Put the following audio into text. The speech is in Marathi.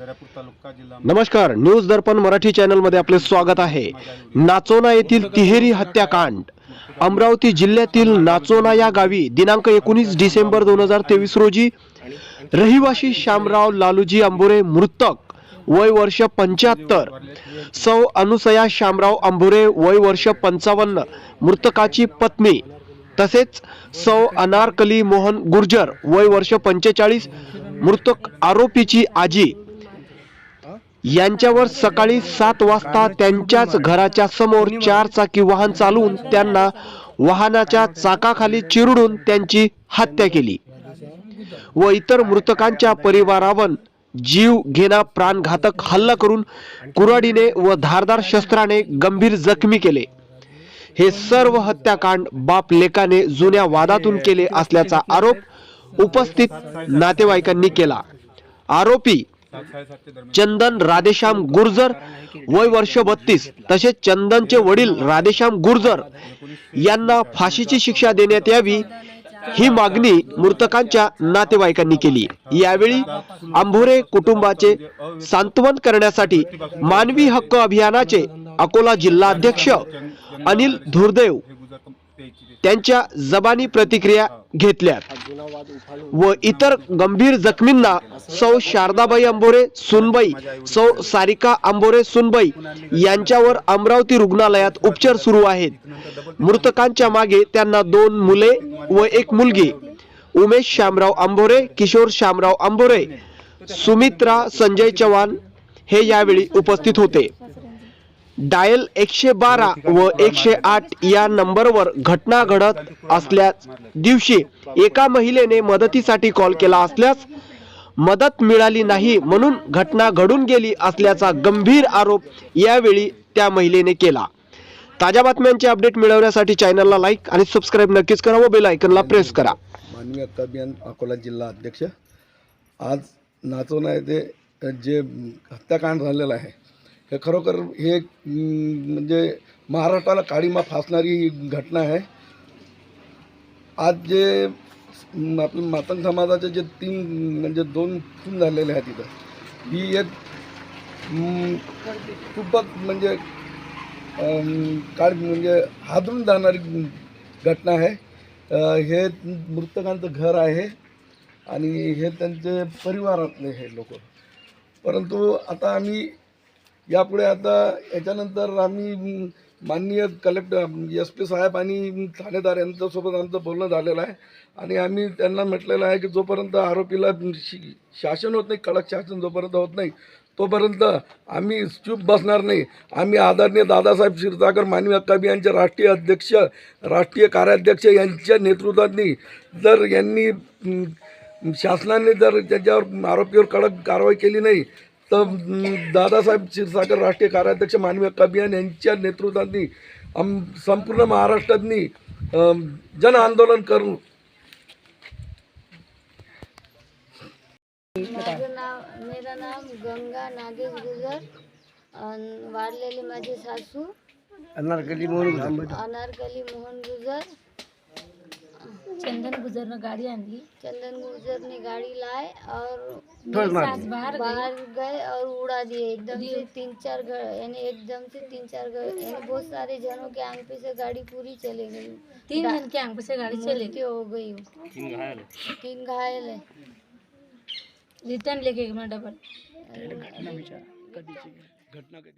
नमस्कार न्यूज दर्पण मराठी चॅनलमध्ये आपले स्वागत आहे. नाचोना येथील तिहेरी हत्याकांड. अमरावती जिल्ह्यातील नाचोना या गावी दिनांक एकोणीस डिसेंबर दोन हजार तेवीस रोजी रहिवासी श्यामराव लालूजी अंबुरे मृतक वय वर्ष पंच्याहत्तर सौ अनुसया श्यामराव अंबुरे वय वर्ष पंचावन्न मृतकाची पत्नी तसेच सौ अनारकली मोहन गुर्जर वय वर्ष पंचेचाळीस मृतक आरोपीची आजी यांच्यावर सकाळी सात वाजता त्यांच्याच घराच्या समोर चार चाकी वाहन चालवून त्यांना वाहनाच्या चाकाखाली चिरडून त्यांची हत्या केली. व इतर मृतकांच्या परिवारावर जीव घेणा प्राणघातक हल्ला करून कुऱ्हाडीने व धारदार शस्त्राने गंभीर जखमी केले. हे सर्व हत्याकांड बाप लेकाने जुन्या वादातून केले असल्याचा आरोप उपस्थित नातेवाईकांनी केला. आरोपी चंदन राधेश्याम गुर्जर वय वर्ष बत्तीस. तसेच चंदनचे वडील राधेश्याम गुर्जर यांना फाशीची शिक्षा देण्यात यावी ही मागणी मृतकांच्या नातेवाईकांनी केली. यावेळी आंभोरे कुटुंबाचे सांत्वन करण्यासाठी मानवी हक्क अभियानाचे अकोला जिल्हाध्यक्ष अनिल धुर्देव त्यांच्या जबानी प्रतिक्रिया घेतल्यात. व इतर गंभीर जखमींना सौ शारदाबाई अंबोरे सुनबाई सौ सारिका अंबोरे सुनबाई यांच्यावर अमरावती रुग्णालयात उपचार सुरू आहेत. मृतकांच्या मागे त्यांना दोन मुले व एक मुलगी. उमेश श्यामराव अंबोरे किशोर श्यामराव अंबोरे सुमित्रा संजय चव्हाण हे यावेळी उपस्थित होते. डायल एकशे बारा व एकशे आठ या नंबरवर घटना घडत असल्यास दिवशी एका महिलेने मदतीसाठी कॉल केला असल्यास मदत मिळाली नाही म्हणून घटना घडून गेली असल्याचा गंभीर आरोप यावेळी त्या महिलेने केला. ताज्या बातम्यांचे अपडेट मिळवण्यासाठी चॅनलला लाईक आणि सबस्क्राईब नक्कीच करा व बेल आयकनला प्रेस करा. मानवी हक्क अभियान अकोला जिल्हा अध्यक्ष आज नाचवणा येथे जे हत्याकांड झालेलं आहे हे खरोखर हे एक, म्हणजे महाराष्ट्राला काळीमा फासणारी ही घटना आहे. आज जे आपले मातंग समाजाचे जे तीन म्हणजे दोन खून झालेले आहेत तिथं ही एक खूपच म्हणजे काळ म्हणजे हादरून जाणारी घटना आहे. हे मृतकांचं घर आहे आणि हे त्यांचे परिवारातले हे लोक. परंतु आता आम्ही यापुढे आता याच्यानंतर आम्ही माननीय कलेक्टर एस पी साहेब आणि ठाणेदार यांच्यासोबत आमचं बोलणं झालेलं आहे. आणि आम्ही त्यांना म्हटलेलं आहे की जोपर्यंत आरोपीला शि- शासन होत नाही कडक शासन जोपर्यंत होत नाही तोपर्यंत आम्ही चूप बसणार नाही. आम्ही आदरणीय दादासाहेब क्षीरसागर मानवी हक्क यांचे राष्ट्रीय अध्यक्ष राष्ट्रीय कार्याध्यक्ष यांच्या नेतृत्वाने जर यांनी शासनाने जर त्याच्यावर आरोपीवर कडक कारवाई केली नाही तर दादासाहेब क्षीरसागर राष्ट्रीय कार्याध्यक्ष मानवी हक्क अभियान यांच्या नेतृत्वाने आम संपूर्ण महाराष्ट्रातनी जन आंदोलन करू. माझं नाव मेरा नाम गंगा नागेश गुजर अन वारलेली माझी सासू अनारकली मोहन गुजर चंदन गुजरनं गाडी आणली. चंदन गुजर ने गाड़ी लाए और मेरी सास बाहर गई बाहर गए और उड़ा दिए. एकदम से तीन चार घर यानी एकदम से तीन चार घर यानी बहुत सारे जनों के आंख पे से गाड़ी पूरी चली गई. तीन जन के आंख से गाड़ी चले मृत्यु हो गई. तीन घायल है. रिटर्न लेके गए डबल. घटना कधी?